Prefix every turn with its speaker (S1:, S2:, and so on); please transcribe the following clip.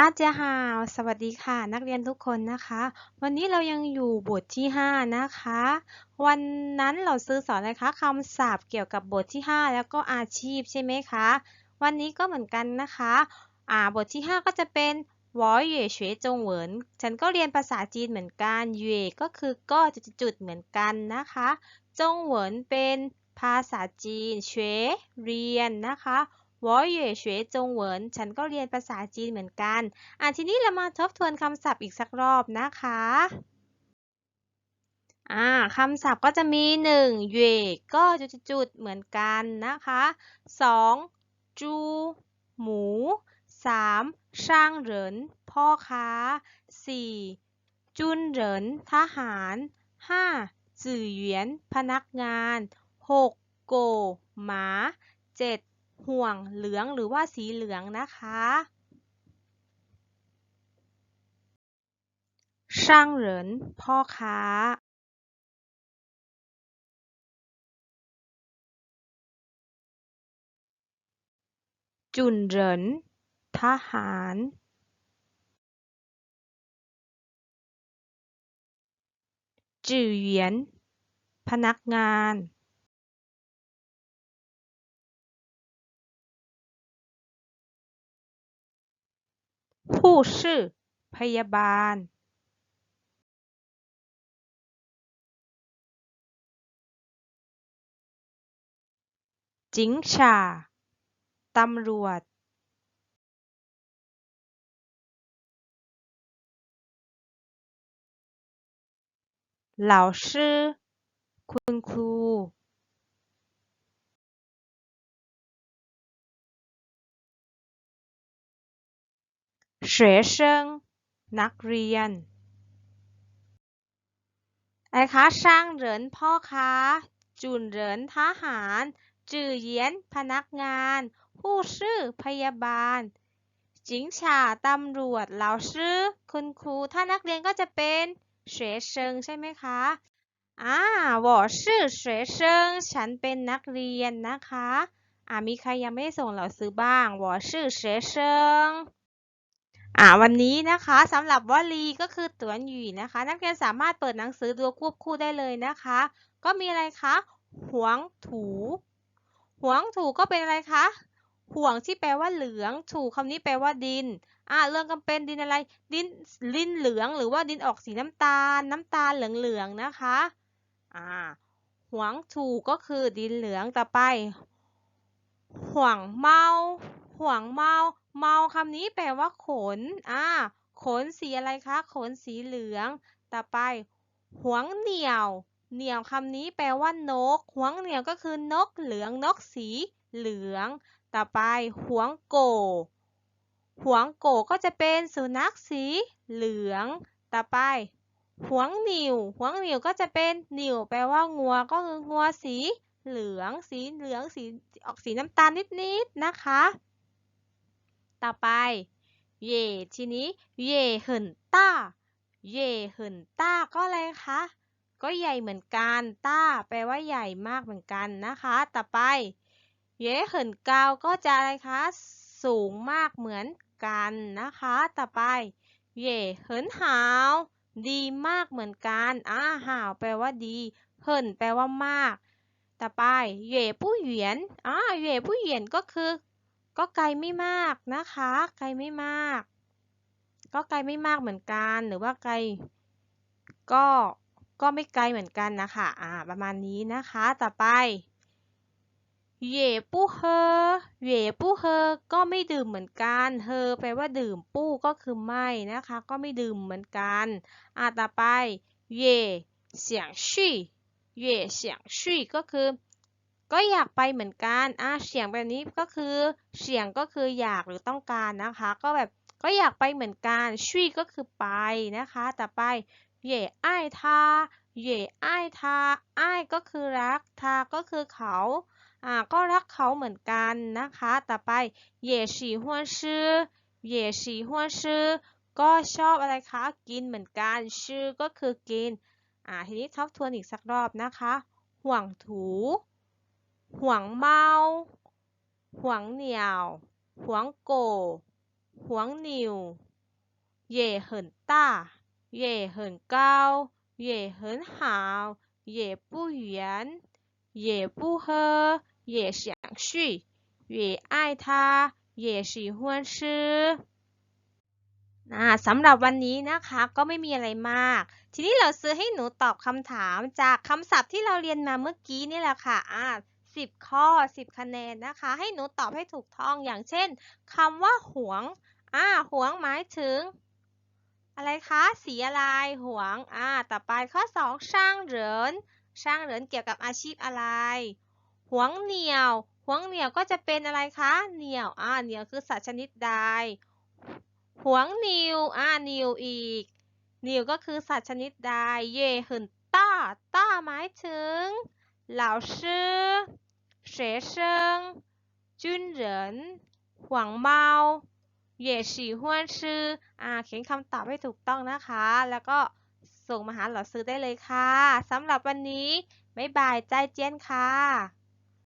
S1: ตาเจียฮาวสวัสดีค่ะ นักเรียนทุกคนนะคะ วันนี้เรายังอยู่บทที่ 5 นะคะ วันนั้นเราซื้อสอนอะไรคะคำศัพท์เกี่ยวกับบทที่ 5 แล้วก็อาชีพใช่ไหมคะ วันนี้ก็เหมือนกันนะคะอ่าบทที่ 5 ก็จะเป็นวอเย่เฉวยจงเหวินฉันก็เรียนภาษาจีนเหมือนกันเย่ก็คือก็จุดๆเหมือนกันนะคะ จงเหวินเป็นภาษาจีนเฉวยเรียนนะคะ วอเย่เฉวยจงเหวินฉันก็เรียนภาษาจีนเหมือนกัน อะทีนี้เรามาทบทวนคำศัพท์อีกสักรอบนะคะ อ่าคำศัพท์ก็จะมี1เย่ก็จุดๆเหมือนกันนะคะ2จูหมู 3. ช่างเหริน พ่อค้า 4. จุนเหริน ทหาร 5. จื่อเหวียน พนักงาน 6. โกหมา 7. ห่วงเหลืองหรือว่าสีเหลืองนะคะช่างเหรินพ่อค้าจุนเหรินทหารจื่อเหวียน พนักงาน 护士พยาบาลจิงฉาตำรวจเหล่าชื่อคุณครู 学生นักเรียนอะไรคะช่างเหรินพ่อค้า จุนเหรินทหาร จื่อเหยียนพนักงานผู้ชื่อพยาบาล จิงฉาตำรวจเหล่าชื่อคุณครู ถ้านักเรียนก็จะเป็น学生ใช่ไหมคะอ่า我是学生ฉันเป็นนักเรียนนะคะอ่ามีใครยังไม่ส่งเหล่าซื้อบ้าง我是学生 อ่าวันนี้นะคะสำหรับวลีก็คือตัวหยีนะคะ นักเรียนสามารถเปิดหนังสือดูควบคู่ได้เลยนะคะ ก็มีอะไรคะหวงถูหวงถูก็เป็นอะไรคะห่วงที่แปลว่าเหลือง ถูคำนี้แปลว่าดินอ่าเรื่องกันเป็นดินอะไร ดินดินเหลืองหรือว่าดินออกสีน้ำตาล น้ำตาลเหลืองๆนะคะอ่าหวงถูก็คือดินเหลืองต่อไปห่วงเมาห่วงเมา เมาคำนี้แปลว่าขน อ่า ขนสีอะไรคะ ขนสีเหลือง ต่อไป หวงเหนียว เหนียวคำนี้แปลว่านก หวงเหนียวก็คือนกเหลือง นกสีเหลือง ต่อไป หวงโก หวงโกก็จะเป็นสุนัขสีเหลือง ต่อไป หวงหนิว หวงหนิวก็จะเป็นหนิวแปลว่างัว ก็คืองัวสีเหลือง สีเหลือง สีออกสีน้ำตาลนิดๆนะคะ ต่อไป เย่ทีนี้ เย่เหินต้า เย่เหินต้าก็อะไรคะ ก็ใหญ่เหมือนกัน ต้า แปลว่าใหญ่มากเหมือนกันนะคะ ต่อไป เย่เหินเกาก็จะอะไรคะ สูงมากเหมือนกันนะคะ ต่อไป เย่เหินหาว ดีมากเหมือนกัน อ่าหาว แปลว่าดี เหินแปลว่ามากต่อไปเย่ผู้เหวียนอ่าเย่ผู้เหวียนก็คือ ก็ไกลไม่มากนะคะ ไกลไม่มาก ก็ไกลไม่มากเหมือนกัน หรือว่าไกล ก็ก็ไม่ไกลเหมือนกันนะคะ อ่า ประมาณนี้นะคะ ต่อไปเย่ปู้เฮอเย่ปู้เฮอก็ไม่ดื่มเหมือนกัน เฮอแปลว่าดื่ม ปู้ก็คือไม่นะคะ ก็ไม่ดื่มเหมือนกัน อ่า ต่อไปเย่เสียงชี่เย่เสียงชี่ก็คือ ก็อยากไปเหมือนกันอ่าเสียงแบบนี้ก็คือเสียงก็คืออยากหรือต้องการนะคะ ก็แบบก็อยากไปเหมือนกันชุยก็คือไปนะคะ ต่อไปเย่ไอ้ทาเย่ไอ้ทาไอ้ก็คือรักทาก็คือเขาอ่าก็รักเขาเหมือนกันนะคะ ต่อไปเย่สีฮวนชื่อเย่สีฮวนชื่อก็ชอบอะไรคะ กินเหมือนกัน ชื่อก็คือกิน อ่า ทีนี้ทบทวนอีกสักรอบนะคะ ห่วงถู หวงเมาหวงเหนียวหวงโกหวงหนิว เย่เหินต้า เย่เหินเก้า เย่เหินหาว เย่ปู้หยีนเย่ปู้เฮอเย่เสียงชี่เย่ไอ้ทาเนะสำหรับวันนี้นะคะก็ไม่มีอะไรมาก ทีนี้เราซื้อให้หนูตอบคำถามจากคำศัพท์ที่เราเรียนมาเมื่อกี้นี่แหละค่ะ อ่าสิบข้อสิบคะแนนนะคะ ให้หนูตอบให้ถูกต้องอย่างเช่นคำว่าหวงอ่าหวงหมายถึง อะไรคะสีอะไรหวงอ่าต่อไปข้อสองช่างเหรินช่างเหรินเกี่ยวกับอาชีพอะไรหวงเหนียวหวงเหนียวก็จะเป็นอะไรคะเหนียวอ่าเหนียวคือสัตว์ชนิดใดหวงนิวอ่านิวอีก นิวก็คือสัตว์ชนิดใด เย่หึนต้าต้าหมายถึง เหล่าชื่อ学生军人หวังเมาเย่ฉีฮวนชื่ออ่า เขียนคำตอบให้ถูกต้องนะคะ แล้วก็ส่งมาหาเหล่าซื้อได้เลยค่ะ สำหรับวันนี้ บ๊ายบาย ใจเจียนค่ะ